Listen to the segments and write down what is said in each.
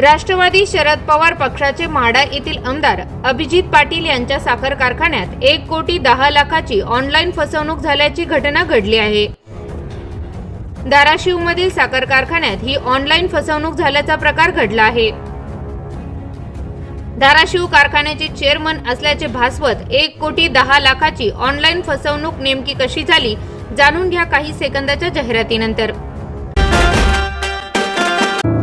राष्ट्रवादी शरद पवार पक्षाचे म्हाडा येथील आमदार अभिजित पाटील यांच्या साखर कारखान्यात एक कोटी दहा लाखाची ऑनलाईन फसवणूक झाल्याची घटना घडली आहे. धाराशिवमधील साखर कारखान्यात ही ऑनलाईन फसवणूक झाल्याचा प्रकार घडला आहे. धाराशिव कारखान्याचे चेअरमन असल्याचे भासवत एक कोटी दहा लाखाची ऑनलाईन फसवणूक नेमकी कशी झाली जाणून घ्या काही सेकंदाच्या जाहिरातीनंतर.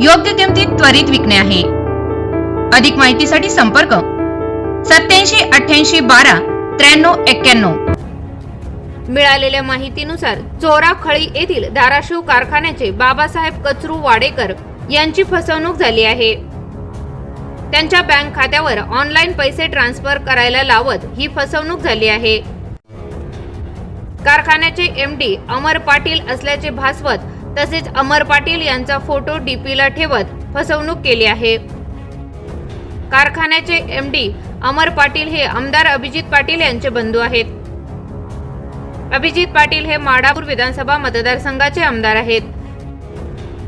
योग्य किमतीत त्वरित विकणे आहे. अधिक माहितीसाठी संपर्क सत्याऐंशी अठ्ठ्याऐंशी बारा त्र्याण्णव एक्क्याण्णव. मिळालेल्या माहितीनुसार चोराखळी येथील धाराशिव कारखान्याचे बाबासाहेब कचरू वाडेकर यांची फसवणूक झाली आहे. त्यांच्या बँक खात्यावर ऑनलाईन पैसे ट्रान्सफर करायला लावत ही फसवणूक झाली आहे. कारखान्याचे एम डी अमर पाटील असल्याचे भासवत तसेच अमर पाटील यांचा फोटो डीपीला ठेवत फसवणूक केली आहे. कारखान्याचे एम डी अमर पाटील हे आमदार अभिजित पाटील यांचे बंधू आहेत. अभिजित पाटील हे माडापूर विधानसभा मतदारसंघाचे आमदार आहेत.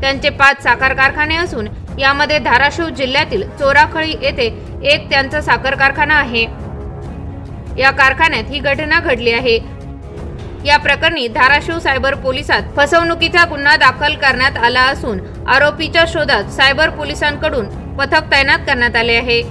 त्यांचे पाच साखर कारखाने असून यामध्ये धाराशिव जिल्ह्यातील चोराखळी येथे एक त्यांचा साखर कारखाना आहे. या कारखान्यात ही घटना घडली आहे. या प्रकरणी धाराशिव सायबर पोलिसात फसवणुकीचा गुन्हा दाखल करण्यात आला असून आरोपीच्या शोधात सायबर पोलिसांकडून पथक तैनात करण्यात आले आहे.